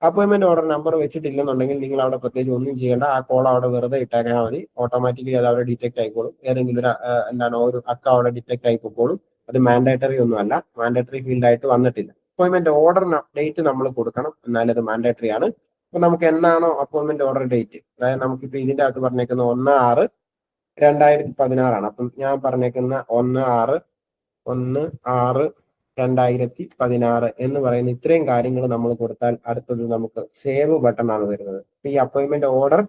അപ്പോയിന്റ്മെന്റ് ഓർഡർ നമ്പർ വെച്ചിട്ടില്ലെന്നുണ്ടെങ്കിൽ നിങ്ങൾ അവിടെ പ്രത്യേകിച്ച് ഒന്നും ചെയ്യേണ്ട. ആ കോൾ അവിടെ വെറുതെ ഇട്ടേക്കാൻ മതി. ഓട്ടോമാറ്റിക്കലി അത് അവിടെ ഡിറ്റക്ട് ആയിക്കോളും. ഏതെങ്കിലും ഒരു എന്താണ് ഒരു അക്ക അവിടെ ഡിറ്റക്ട് ആയിക്കോളും അത് മാൻഡേറ്ററി ഒന്നുമല്ല മാൻഡേറ്ററി ഫീൽഡ് ആയിട്ട് വന്നിട്ടില്ല. അപ്പോയിന്റ്മെന്റ് ഓർഡർ ഡേറ്റ് നമ്മൾ കൊടുക്കണം. എന്നാലും അത് മാൻഡേറ്ററി ആണ്. അപ്പൊ നമുക്ക് എന്നാണോ അപ്പോയിന്റ്മെന്റ് ഓർഡർ ഡേറ്റ് അതായത് നമുക്കിപ്പോ ഇതിന്റെ അകത്ത് പറഞ്ഞേക്കുന്ന ഒന്ന് ആറ് രണ്ടായിരത്തി പതിനാറാണ് അപ്പം ഞാൻ പറഞ്ഞേക്കുന്ന ഒന്ന് ആറ് ഒന്ന് ആറ് രണ്ടായിരത്തി പതിനാറ് എന്ന് പറയുന്ന ഇത്രയും കാര്യങ്ങൾ നമ്മൾ കൊടുത്താൽ അടുത്തത് നമുക്ക് സേവ് ബട്ടൺ ആണ് വരുന്നത്. ഈ അപ്പോയിന്റ്മെന്റ് ഓർഡർ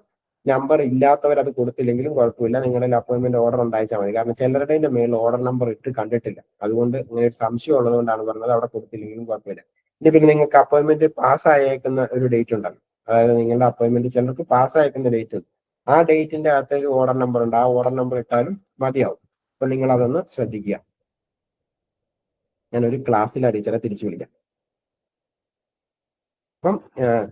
നമ്പർ ഇല്ലാത്തവർ അത് കൊടുത്തില്ലെങ്കിലും കുഴപ്പമില്ല. നിങ്ങളുടെ അപ്പോയിന്റ്മെന്റ് ഓർഡർ ഉണ്ടായിച്ചാൽ മതി. കാരണം ചിലരുടെ മേളിൽ ഓർഡർ നമ്പർ ഇട്ട് കണ്ടിട്ടില്ല. അതുകൊണ്ട് ഇങ്ങനെ ഒരു സംശയം ഉള്ളതുകൊണ്ടാണ് പറഞ്ഞത് അവിടെ കൊടുത്തില്ലെങ്കിലും കുഴപ്പമില്ല. ഇനി പിന്നെ നിങ്ങൾക്ക് അപ്പോയിന്റ്മെന്റ് പാസ് ആയേക്കുന്ന ഒരു ഡേറ്റ് ഉണ്ടല്ലോ. അതായത് നിങ്ങളുടെ അപ്പോയിന്റ്മെന്റ് ചിലർക്ക് പാസ് അയക്കുന്ന ഡേറ്റ് ഉണ്ട്. ആ ഡേറ്റിന്റെ അകത്ത് ഒരു ഓർഡർ നമ്പർ ഉണ്ട്. ആ ഓർഡർ നമ്പർ ഇട്ടാലും മതിയാവും. അപ്പൊ നിങ്ങൾ അതൊന്ന് ശ്രദ്ധിക്കുക. ഞാൻ ഒരു ക്ലാസ്സിൽ ടീച്ചറെ തിരിച്ചു വിളിക്കാം. അപ്പം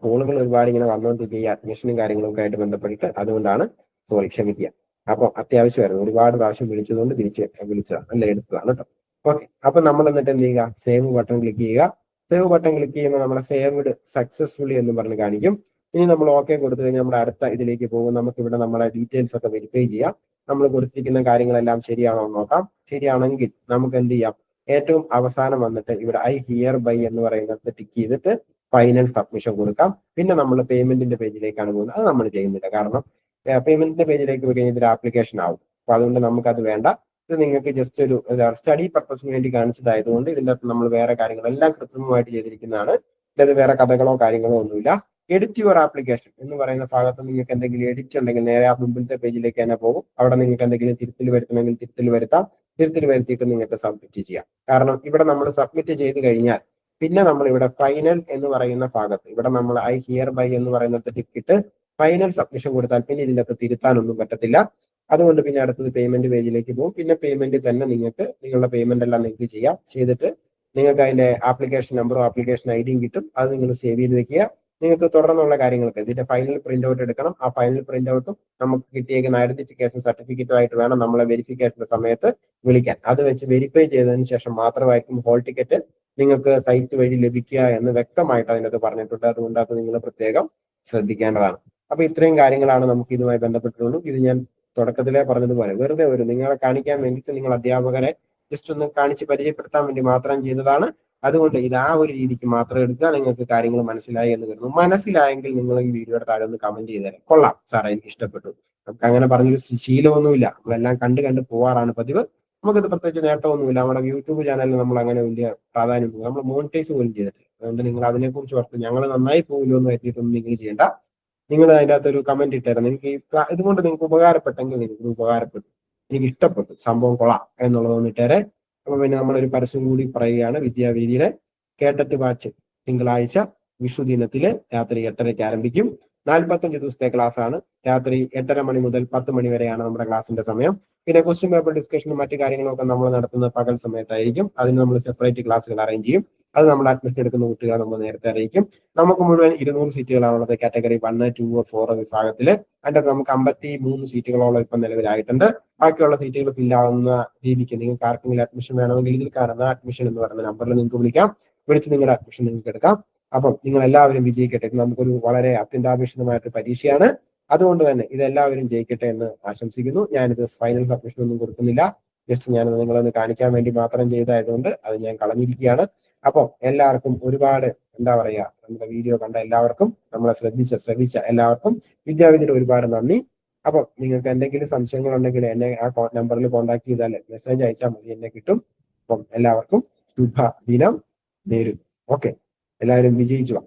കോളുകൾ ഒരുപാട് ഇങ്ങനെ വന്നുകൊണ്ടിരിക്കുക ഈ അഡ്മിഷനും കാര്യങ്ങളൊക്കെ ആയിട്ട് ബന്ധപ്പെട്ടിട്ട് അതുകൊണ്ടാണ് സോറി ക്ഷമിക്കുക. അപ്പോൾ അത്യാവശ്യമായിരുന്നു. ഒരുപാട് പ്രാവശ്യം വിളിച്ചതുകൊണ്ട് തിരിച്ച് വിളിച്ചതാണ് അല്ലെ എടുത്തതാണ് കേട്ടോ ഓക്കെ അപ്പൊ നമ്മൾ എന്നിട്ട് എന്ത് ചെയ്യുക? സേവ് ബട്ടൺ ക്ലിക്ക് ചെയ്യുക. സേവ് ബട്ടൺ ക്ലിക്ക് ചെയ്യുമ്പോൾ നമ്മളെ സേവ്ഡ് സക്സസ്ഫുള്ളി എന്ന് പറഞ്ഞ് കാണിക്കും. ഇനി നമ്മൾ ഓക്കെ കൊടുത്തു കഴിഞ്ഞാൽ നമ്മൾ അടുത്ത ഇതിലേക്ക് പോകും. നമുക്ക് ഇവിടെ നമ്മുടെ ഡീറ്റെയിൽസ് ഒക്കെ വെരിഫൈ ചെയ്യാം. നമ്മൾ കൊടുത്തിരിക്കുന്ന കാര്യങ്ങളെല്ലാം ശരിയാണോ എന്ന് നോക്കാം. ശരിയാണെങ്കിൽ നമുക്ക് എന്ത് ചെയ്യാം? ഏറ്റവും അവസാനം വന്നിട്ട് ഇവിടെ ഐ ഹിയർ ബൈ എന്ന് പറയുന്നത് ടിക്ക് ചെയ്തിട്ട് ഫൈനൽ സബ്മിഷൻ കൊടുക്കാം. പിന്നെ നമ്മൾ പേയ്മെന്റിന്റെ പേജിലേക്കാണ് പോകുന്നത്. അത് നമ്മൾ ചെയ്യുന്നില്ല. കാരണം പേയ്മെന്റിന്റെ പേജിലേക്ക് പോയി കഴിഞ്ഞാൽ ഇതൊരു ആപ്ലിക്കേഷൻ ആവും. അപ്പൊ അതുകൊണ്ട് നമുക്കത് വേണ്ട. ഇത് നിങ്ങൾക്ക് ജസ്റ്റ് ഒരു സ്റ്റഡി പർപ്പസിന് വേണ്ടി കാണിച്ചതായതുകൊണ്ട് ഇതിന്റെ അകത്ത് നമ്മൾ വേറെ കാര്യങ്ങളെല്ലാം കൃത്രിമമായിട്ട് ചെയ്തിരിക്കുന്നതാണ്. ഇതിനകത്ത് വേറെ കഥകളോ കാര്യങ്ങളോ ഒന്നുമില്ല. എഡിറ്റ് യുവർ ആപ്ലിക്കേഷൻ എന്ന് പറയുന്ന ഭാഗത്ത് നിങ്ങൾക്ക് എന്തെങ്കിലും എഡിറ്റ് ഉണ്ടെങ്കിൽ നേരെ ആ മുമ്പിലത്തെ പേജിലേക്ക് തന്നെ പോകും. അവിടെ നിങ്ങൾക്ക് എന്തെങ്കിലും തിരുത്തൽ വരുത്തണമെങ്കിൽ തിരുത്തൽ വരുത്താം. തിരുത്തൽ വരുത്തിയിട്ട് നിങ്ങൾക്ക് സബ്മിറ്റ് ചെയ്യാം. കാരണം ഇവിടെ നമ്മൾ സബ്മിറ്റ് ചെയ്ത് കഴിഞ്ഞാൽ പിന്നെ നമ്മൾ ഇവിടെ ഫൈനൽ എന്ന് പറയുന്ന ഭാഗത്ത് ഇവിടെ നമ്മൾ ഐ ഹിയർ ബൈ എന്ന് പറയുന്നത് ടിക്കിട്ട് ഫൈനൽ സബ്മിഷൻ കൊടുത്താൽ പിന്നെ ഇതിനകത്ത് തിരുത്താനൊന്നും പറ്റത്തില്ല. അതുകൊണ്ട് പിന്നെ അടുത്തത് പേയ്മെന്റ് പേജിലേക്ക് പോകും. പിന്നെ പേയ്മെന്റ് തന്നെ നിങ്ങൾക്ക് നിങ്ങളുടെ പേയ്മെന്റ് എല്ലാം നിങ്ങൾക്ക് ചെയ്യാം. ചെയ്തിട്ട് നിങ്ങൾക്ക് അതിന്റെ ആപ്ലിക്കേഷൻ നമ്പറും ആപ്ലിക്കേഷൻ ഐ ഡിയും കിട്ടും. അത് നിങ്ങൾ സേവ് ചെയ്ത് വെക്കുക. നിങ്ങൾക്ക് തുടർന്നുള്ള കാര്യങ്ങൾക്ക് ഇതിന്റെ ഫൈനൽ പ്രിന്റ് ഔട്ട് എടുക്കണം. ആ ഫൈനൽ പ്രിന്റ് ഔട്ടും നമുക്ക് കിട്ടിയേക്കുന്ന ഐഡന്റിഫിക്കേഷൻ സർട്ടിഫിക്കറ്റും ആയിട്ട് വേണം നമ്മളെ വെരിഫിക്കേഷന്റെ സമയത്ത് വിളിക്കാൻ. അത് വെച്ച് വെരിഫൈ ചെയ്തതിന് ശേഷം മാത്രമായിരിക്കും ഹോൾ ടിക്കറ്റ് നിങ്ങൾക്ക് സൈറ്റ് വഴി ലഭിക്കുക എന്ന് വ്യക്തമായിട്ട് അതിനകത്ത് പറഞ്ഞിട്ടുണ്ട്. അതുകൊണ്ട് അത് നിങ്ങൾ പ്രത്യേകം ശ്രദ്ധിക്കേണ്ടതാണ്. അപ്പൊ ഇത്രയും കാര്യങ്ങളാണ് നമുക്ക് ഇതുമായി ബന്ധപ്പെട്ടിട്ടുള്ളൂ. ഇത് ഞാൻ തുടക്കത്തിലേ പറഞ്ഞതുപോലെ വെറുതെ ഒരു നിങ്ങളെ കാണിക്കാൻ വേണ്ടിയിട്ട് നിങ്ങൾ അധ്യാപകരെ ജസ്റ്റ് ഒന്ന് കാണിച്ച് പരിചയപ്പെടുത്താൻ വേണ്ടി മാത്രം ചെയ്തതാണ്. അതുകൊണ്ട് ഇത് ആ ഒരു രീതിക്ക് മാത്രം എടുക്കുക നിങ്ങൾക്ക് കാര്യങ്ങൾ മനസ്സിലായി എന്ന് കരുതുന്നു. മനസ്സിലായെങ്കിൽ നിങ്ങൾ ഈ വീഡിയോയുടെ താഴെ ഒന്ന് കമന്റ് ചെയ്തേരെ. കൊള്ളാം. സാറേ എനിക്ക് ഇഷ്ടപ്പെട്ടു. നമുക്ക് അങ്ങനെ പറഞ്ഞൊരു ശീലമൊന്നുമില്ല. നമ്മളെല്ലാം കണ്ട് കണ്ട് പോവാറാണ് പതിവ്. നമുക്കിത് പ്രത്യേകിച്ച് നേട്ടമൊന്നുമില്ല. നമ്മുടെ യൂട്യൂബ് ചാനലിൽ നമ്മൾ അങ്ങനെ വലിയ പ്രാധാന്യം നമ്മൾ മോണിറ്റൈസ് പോലും ചെയ്തിട്ടില്ല. അതുകൊണ്ട് നിങ്ങൾ അതിനെക്കുറിച്ച് ഓർത്ത് ഞങ്ങൾ നന്നായി പോകില്ലോ എന്ന് കരുതിയിട്ടൊന്നും നിങ്ങൾ ചെയ്യേണ്ട. നിങ്ങൾ അതിന്റെ ഒരു കമന്റ് ഇട്ടായിരുന്നു എനിക്ക് ഇതുകൊണ്ട് നിങ്ങൾക്ക് ഉപകാരപ്പെട്ടെങ്കിൽ നിങ്ങൾക്ക് ഉപകാരപ്പെട്ടു. എനിക്ക് ഇഷ്ടപ്പെട്ടു. സംഭവം കൊള്ളാം എന്നുള്ളതൊന്ന് ഇട്ടേരെ. അപ്പൊ പിന്നെ നമ്മളൊരു പരസ്യം കൂടി പറയുകയാണ് വിദ്യാവേദിയുടെ കേട്ടറ്റ് വാച്ച് തിങ്കളാഴ്ച വിഷു ദിനത്തിൽ രാത്രി എട്ടരയ്ക്ക് ആരംഭിക്കും. നാൽപ്പത്തഞ്ച് ദിവസത്തെ ക്ലാസ് ആണ് രാത്രി എട്ടര മണി മുതൽ പത്ത് മണി വരെയാണ് നമ്മുടെ ക്ലാസ്സിന്റെ സമയം. പിന്നെ ക്വസ്റ്റ്യൻ പേപ്പർ ഡിസ്കഷനും മറ്റു കാര്യങ്ങളും ഒക്കെ നമ്മൾ നടത്തുന്നത് പകൽ സമയത്തായിരിക്കും. അതിന് നമ്മൾ സെപ്പറേറ്റ് ക്ലാസ്സുകൾ അറേഞ്ച് ചെയ്യും. അത് നമ്മൾ അഡ്മിഷൻ എടുക്കുന്ന കുട്ടികളെ നമ്മൾ നേരത്തെ അറിയിക്കും. നമുക്ക് മുഴുവൻ ഇരുന്നൂറ് സീറ്റുകളാണുള്ളത് കാറ്റഗറി വൺ ടു ഫോർ വിഭാഗത്തിൽ അതിന്റെ നമുക്ക് അമ്പത്തി മൂന്ന് സീറ്റുകളോളം ഇപ്പം നിലവിലായിട്ടുണ്ട്. ബാക്കിയുള്ള സീറ്റുകൾ ഫില്ലാവുന്ന രീതിക്ക് നിങ്ങൾക്ക് ആർക്കെങ്കിലും അഡ്മിഷൻ വേണമെങ്കിൽ ഇതിൽ കാണുന്ന അഡ്മിഷൻ എന്ന് പറയുന്ന നമ്പറിൽ നിങ്ങൾക്ക് വിളിക്കാം. വിളിച്ച് നിങ്ങളുടെ അഡ്മിഷൻ നിങ്ങൾക്ക് എടുക്കാം. അപ്പം നിങ്ങൾ എല്ലാവരും വിജയിക്കട്ടെ. ഇത് നമുക്കൊരു വളരെ അത്യന്താപേക്ഷിതമായിട്ട് പരീക്ഷയാണ്. അതുകൊണ്ട് തന്നെ ഇതെല്ലാവരും ജയിക്കട്ടെ എന്ന് ആശംസിക്കുന്നു. ഞാനിത് ഫൈനൽ സബ്മിഷൻ ഒന്നും കൊടുക്കുന്നില്ല. ജസ്റ്റ് ഞാനത് നിങ്ങളൊന്ന് കാണിക്കാൻ വേണ്ടി മാത്രം ചെയ്തതായതുകൊണ്ട് അത് ഞാൻ കളഞ്ഞിരിക്കുകയാണ്. അപ്പം എല്ലാവർക്കും ഒരുപാട് എന്താ പറയാ നമ്മുടെ വീഡിയോ കണ്ട എല്ലാവർക്കും നമ്മളെ ശ്രദ്ധിച്ച ശ്രദ്ധിച്ച എല്ലാവർക്കും വിദ്യാവിധിയുടെ ഒരുപാട് നന്ദി. അപ്പം നിങ്ങൾക്ക് എന്തെങ്കിലും സംശയങ്ങൾ ഉണ്ടെങ്കിൽ എന്നെ ആ നമ്പറിൽ കോൺടാക്ട് ചെയ്താൽ മെസ്സേജ് അയച്ചാൽ മതി എന്നെ കിട്ടും. അപ്പം എല്ലാവർക്കും ശുഭ ദിനം നേരും ഓക്കെ എല്ലാവരും വിജയിച്ചു വാ.